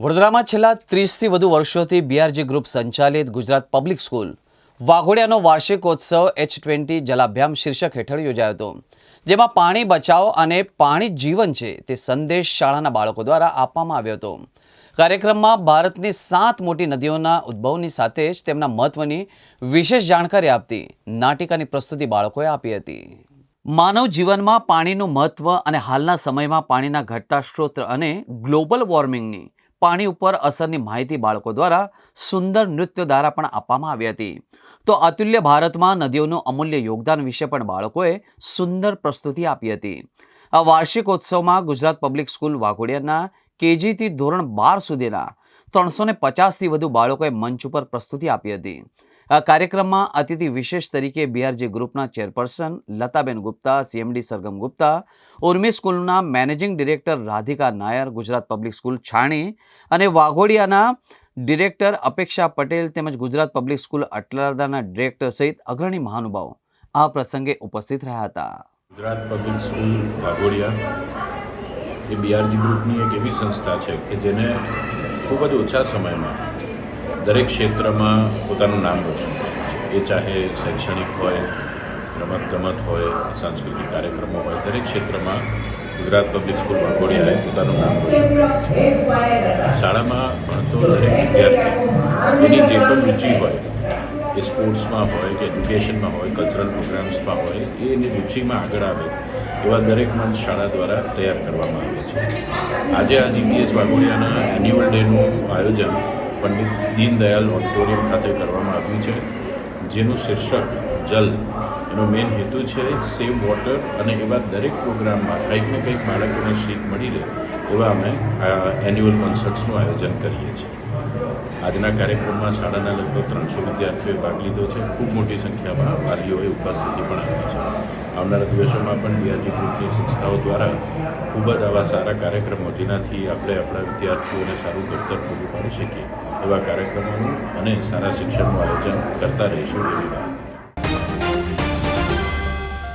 વડોદરામાં છેલ્લા ત્રીસથી વધુ વર્ષોથી બીઆરજી ગ્રુપ સંચાલિત ગુજરાત પબ્લિક સ્કૂલ વાઘોડિયાનો વાર્ષિકોત્સવ એચ ટ્વેન્ટી જલાભ્યામ શીર્ષક હેઠળ યોજાયો હતો. જેમાં પાણી બચાવો અને પાણી જીવન છે તે સંદેશ શાળાના બાળકો દ્વારા આપવામાં આવ્યો હતો. કાર્યક્રમમાં ભારતની સાત મોટી નદીઓના ઉદ્ભવની સાથે જ તેમના મહત્વની વિશેષ જાણકારી આપતી નાટિકાની પ્રસ્તુતિ બાળકોએ આપી હતી. માનવ જીવનમાં પાણીનું મહત્વ અને હાલના સમયમાં પાણીના ઘટતા સ્ત્રોત અને ગ્લોબલ વોર્મિંગની પાણી ઉપર અસરની માહિતી બાળકો દ્વારા સુંદર નૃત્ય દ્વારા પણ આપવામાં આવી હતી. તો અતુલ્ય ભારતમાં નદીઓનું અમૂલ્ય યોગદાન વિશે પણ બાળકોએ સુંદર પ્રસ્તુતિ આપી હતી. આ વાર્ષિકોત્સવમાં ગુજરાત પબ્લિક સ્કૂલ વાઘોડિયાના કેજીથી ધોરણ બાર સુધીના ત્રણસો ને પચાસથી વધુ બાળકોએ મંચ ઉપર પ્રસ્તુતિ આપી હતી. આ કાર્યક્રમમાં અતિથિ વિશેષ તરીકે બીઆરજી ગ્રુપના ચેરપર્સન લતાબેન ગુપ્તા સીએમડી સરગમ ગુપ્તા, ઉર્મી સ્કૂલના managing director Radhika Nair, Gujarat public school Chhani અને વાઘોડિયાના ડિરેક્ટર અપેક્ષા પટેલ તેમજ ગુજરાત પબ્લિક સ્કૂલ અટલાદાના ડિરેક્ટર સહિત અગ્રણી મહાનુભાવો આ પ્રસંગે ઉપસ્થિત રહ્યા હતા. ગુજરાત પબ્લિક સ્કૂલ વાઘોડિયા એ બીઆરજી ગ્રુપની એક એવી સંસ્થા છે કે જેને ખૂબ જ ઓછા સમયમાં દરેક ક્ષેત્રમાં પોતાનું નામ રોશન કર્યું છે. એ ચાહે શૈક્ષણિક હોય, રમતગમત હોય, સાંસ્કૃતિક કાર્યક્રમો હોય, દરેક ક્ષેત્રમાં ગુજરાત પબ્લિક સ્કૂલ વાઘોડિયાએ પોતાનું નામ રોશન કર્યું છે. શાળામાં ભણતો દરેક વિદ્યાર્થી એની જે પણ રુચિ હોય, એ સ્પોર્ટ્સમાં હોય, કે એજ્યુકેશનમાં હોય કલ્ચરલ પ્રોગ્રામ્સમાં હોય, એ એની રુચિમાં આગળ આવે, એવા દરેક મંચ શાળા દ્વારા તૈયાર કરવામાં આવે છે. આજે આ જીપીએસ વાઘોડિયાના એન્યુઅલ ડેનું આયોજન પંડિત દીનદયાલ ઓડિટોરિયમ ખાતે કરવામાં આવ્યું છે જેનું શીર્ષક જલ એનો મેઇન હેતુ છે સેવ વોટર અને એવા દરેક પ્રોગ્રામમાં કંઈક ને કંઈક બાળકોને શીખ મળી રહે એવા અમે એન્યુઅલ કોન્સર્ટ્સનું આયોજન કરીએ છીએ. આજના કાર્યક્રમમાં શાળાના લગભગ ત્રણસો વિદ્યાર્થીઓએ ભાગ લીધો છે. ખૂબ મોટી સંખ્યામાં વાલીઓએ ઉપસ્થિતિ પણ આપી છે. આવનારા દિવસોમાં પણ બીઆરજી ગ્રુપની સંસ્થાઓ દ્વારા ખૂબ જ આવા સારા કાર્યક્રમો, જેનાથી આપણે આપણા વિદ્યાર્થીઓને સારું ઘડતર પૂરું પાડી શકીએ એવા કાર્યક્રમોનું અને સારા શિક્ષણનું આયોજન કરતા રહીશું એવી વાત.